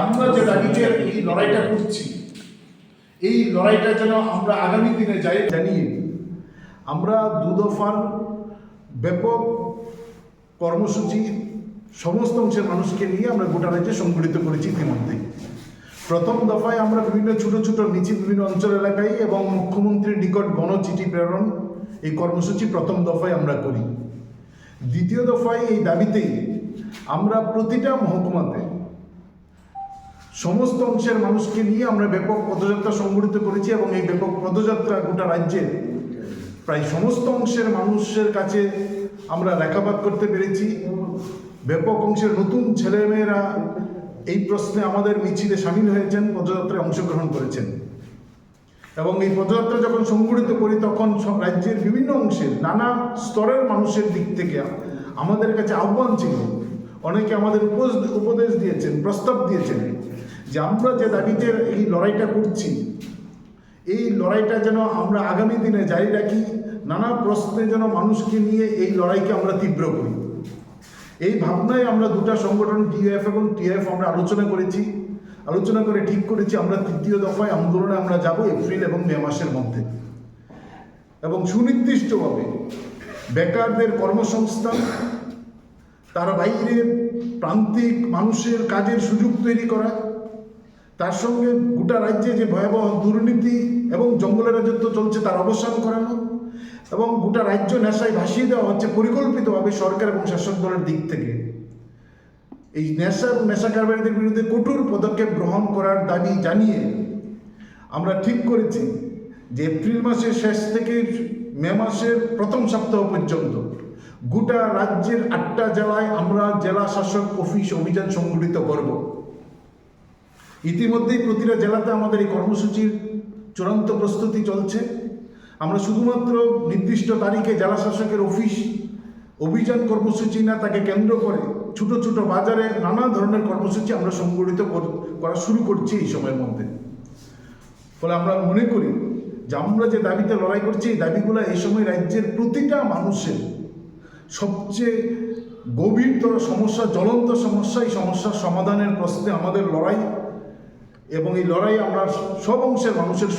আমরা যে দাবিতে এই লড়াইটা করছি এই লড়াইটা যেন আমরা আগামী দিনে যাই। জানিয়ে আমরা দু দফার ব্যাপক কর্মসূচি সমস্ত অংশের মানুষকে নিয়ে আমরা গোটা রাজ্যে সংগঠিত করেছি ইতিমধ্যেই প্রথম দফায় আমরা বিভিন্ন ছোট ছোট মিছিল বিভিন্ন অঞ্চল এলাকায় এবং মুখ্যমন্ত্রীর নিকট গণচিঠি প্রেরণ এই কর্মসূচি প্রথম দফায় আমরা করি। দ্বিতীয় দফায় এই দাবিতেই আমরা প্রতিটা মহকুমাতে সমস্ত অংশের মানুষকে নিয়ে আমরা ব্যাপক পদযাত্রা সংগঠিত করেছি এবং এই ব্যাপক পদযাত্রা গোটা রাজ্যে প্রায় সমস্ত অংশের মানুষের কাছে আমরা লেখাপাত করতে পেরেছি। ব্যাপক অংশের নতুন ছেলেমেয়েরা এই প্রশ্নে আমাদের মিছিলে সামিল হয়েছেন, পদযাত্রায় অংশগ্রহণ করেছেন। এবং এই পদযাত্রা যখন সংগঠিত করি, তখন রাজ্যের বিভিন্ন অংশের, নানা স্তরের মানুষের দিক থেকে আমাদের কাছে আহ্বান ছিল। অনেকে আমাদের উপদেশ দিয়েছেন, প্রস্তাব দিয়েছেন যে আমরা যে দাবিতে এই লড়াইটা করছি, এই লড়াইটা যেন আমরা আগামী দিনে জারি রাখি, নানা প্রশ্নে যেন মানুষকে নিয়ে এই লড়াইকে আমরা তীব্র করি। এই ভাবনায় আমরা দুটা সংগঠন ডিএফ এবং টিএফ আমরা আলোচনা করেছি। আলোচনা করে ঠিক করেছি, আমরা তৃতীয় দফায় আন্দোলনে আমরা যাব এপ্রিল এবং মে মাসের মধ্যে। এবং সুনির্দিষ্টভাবে বেকারদের কর্মসংস্থান, তার বাইরে প্রান্তিক মানুষের কাজের সুযোগ তৈরি করা, তার সঙ্গে গোটা রাজ্যে যে ভয়াবহ দুর্নীতি এবং জঙ্গলের রাজত্ব চলছে তার অবসান করানো এবং গোটা রাজ্য নেশায় ভাসিয়ে দেওয়া হচ্ছে পরিকল্পিতভাবে সরকার এবং শাসক দলের দিক থেকে। এই নেশা নেশা কারবারিদের বিরুদ্ধে কঠোর পদক্ষেপ গ্রহণ করার দাবি জানিয়ে আমরা ঠিক করেছি যে এপ্রিল মাসের শেষ থেকে মে মাসের প্রথম সপ্তাহ পর্যন্ত গোটা রাজ্যের আটটা জেলায় আমরা জেলা শাসক অফিস অভিযান সংগঠিত করব। ইতিমধ্যেই প্রতিটা জেলাতে আমাদের এই কর্মসূচির চূড়ান্ত প্রস্তুতি চলছে। আমরা শুধুমাত্র নির্দিষ্ট তারিখে জেলা শাসকের অফিস অভিযান কর্মসূচি না তাকে কেন্দ্র করে ছোট ছোট বাজারে নানা ধরনের কর্মসূচি আমরা সংগঠিত করা শুরু করছি এই সময়ের মধ্যে। ফলে আমরা মনে করি যে আমরা যে দাবিতে লড়াই করছি, এই দাবিগুলো এই সময় রাজ্যের প্রতিটা মানুষের সবচেয়ে গভীরতর সমস্যা, জ্বলন্ত সমস্যা, এই সমস্যার সমাধানের প্রশ্নে আমাদের লড়াই এবং এই লড়াই আমরা সব অংশের মানুষের